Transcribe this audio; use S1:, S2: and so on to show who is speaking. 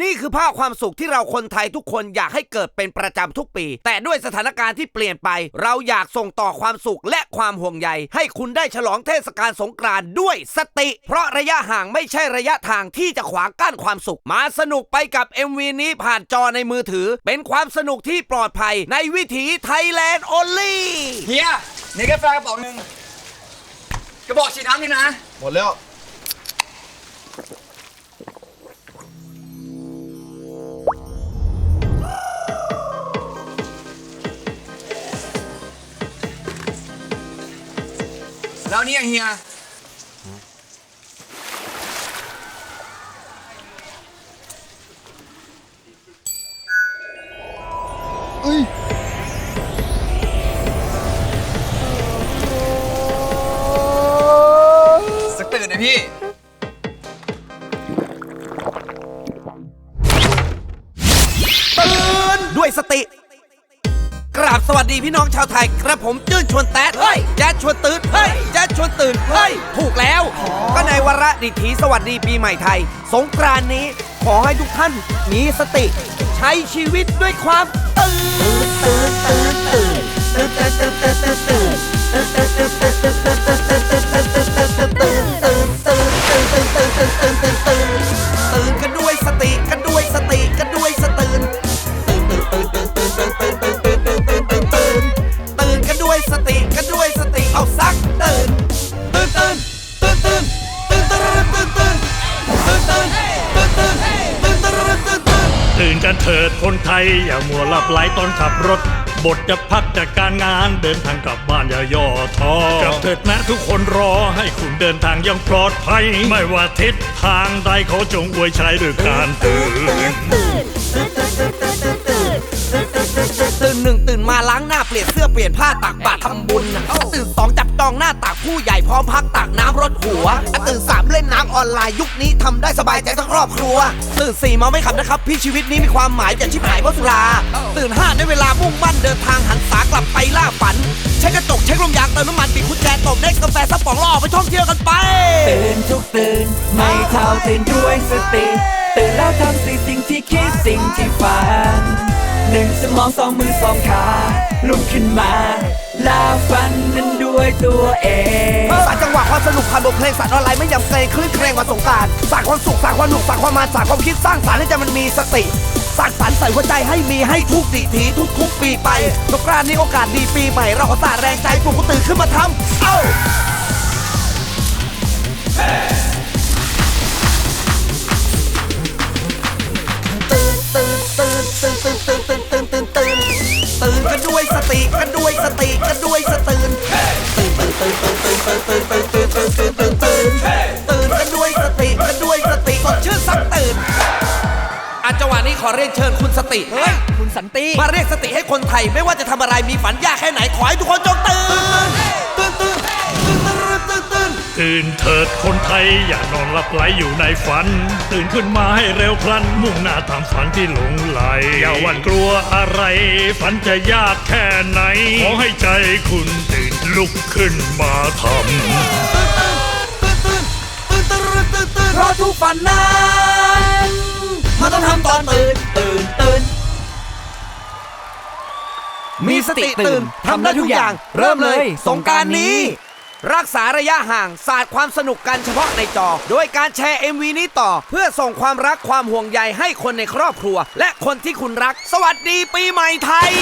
S1: นี่คือภาพความสุขที่เราคนไทยทุกคนอยากให้เกิดเป็นประจำทุกปี แต่ด้วยสถานการณ์ที่เปลี่ยนไป เราอยากส่งต่อความสุขและความห่วงใย ให้คุณได้ฉลองเทศกาลสงกรานต์ด้วยสติ เพราะระยะห่างไม่ใช่ระยะทางที่จะขวางกั้นความสุข มาสนุกไปกับ MV นี้ผ่านจอในมือถือ เป็นความสนุกที่ปลอดภัยในวิถีไทยแลนด์ only
S2: เฮียมีกาแฟกระป๋องหนึ่งกระบอกฉีดน้ำนี่นะ
S3: หมดแล้ว
S2: แล้วเนี่ยเฮีย
S3: เอ้ย
S2: สักตื่นนะพี่
S1: ตื่นด้วยสติ กราบสวัสดีพี่น้องชาวไทย กระผมจื้นชวนแต๊ดเฮ้ยแจ๊ดชวนตื่นเฮ้ยแจ๊ดชวนตื่นเฮ้ยถูกแล้ว ก็ในวาระดิถีสวัสดีปีใหม่ไทย สงกรานต์นี้ขอให้ทุกท่านมีสติ ใช้ชีวิตด้วยความตื่น กันเถิ
S4: ดคนไทย อย่ามัวหลับไหลตอนขับรถ บทจะพักจากการงานเดินทางกลับบ้านอย่าย่อท้อกลับเถิดนะทุกคนรอให้คุณเดินทางยังปลอดภัย ไม่ว่าทิศทางใดเขาจงอวยชัยด้วยการตื่น
S1: ตื่นหนึ่งตื่นมาล้างหน้าเปลี่ยนเสื้อเปลี่ยนผ้าตักบาตรทำบุญตื่นสองจับจองหน้าตักผู้ใหญ่พร้อมพักตักน้ำรดหัวตื่นสามเล่นน้ำออนไลน์ยุคนี้ทำได้สบายใจทั้งครอบครัว ตื่นสี่เมาไม่ขับนะครับ พี่ชีวิตนี้มีความหมายอย่าชิบหายเพราะสุรา ตื่นห้าได้เวลามุ่งมั่นเดินทางหันษากลับไปล่าฝัน ใช้กระจกเช็คลมยางเติมน้ำมันปิดกุญแจตบเน็กกาแฟซับป๋องล่อไปท่องเที่ยวกันไป
S5: ตื่นทุกตื่นไม่เท่าตื่นด้วยสติตื่นแล้วทำสิ่งที่คิดสิ่งที่ฝัน หนึ่งสมองสองมือสองขาลุกขึ้นมาลาฝันนั้นด้วยตัวเอง
S1: สารจังหวะความสนุกผ่านบทเพลงสารออนไลน์ไม่ยำเกรงคลื่นเครงวันสงการสางความสุขสางความหนุกสางความมันสางความคิดสร้างสรรให้ใจมันมีสติสางสรรใส่หัวใจให้มีให้ทุกดิถีทุกทุกปีไปสงกรานต์นี้โอกาสดีปีใหม่เราขอสาดแรงใจปลุกตื่นขึ้นมาทำเอ้า ติกันด้วยสติกันด้วยสตื่นตื่นตื่นตื่นตื่นตื่นตื่นตื่นตื่นตื่นตื่นตื่นตื่นตื่นกันด้วยสติกันด้วยสติสดชื่นสักตื่นอาจังหวะนี้ขอเรียนเชิญคุณสติ
S5: เฮ้ยคุณสันติ
S1: มาเรียกสติให้คนไทย ไม่ว่าจะทำอะไรมีฝันยากแค่ไหนขอให้ทุกคนจงตื่นตื่นตื่นตื่นตื่นตื่น ตื่น
S4: เถิดคนไทยอย่านอนหลับไหลอยู่ในฝัน ตื่นขึ้นมาให้เร็วพลัน มุ่งหน้าตามฝันที่หลงไหล อย่าหวั่นกลัวอะไร ฝันจะยากแค่ไหน ขอให้ใจคุณตื่นลุกขึ้นมาทำ
S1: เพราะทุกฝันนั้นมันต้องทำตอนตื่น
S5: ตื่นตื่น
S1: มีสติตื่นทำได้ทุกอย่าง เริ่มเลย สงการนี้ รักษาระยะห่างศาสตร์ความสนุกกันเฉพาะในจอ โดยการแชร์ MV นี้ต่อ เพื่อส่งความรักความห่วงใยให้คนในครอบครัว และคนที่คุณรัก สวัสดีปีใหม่ไทย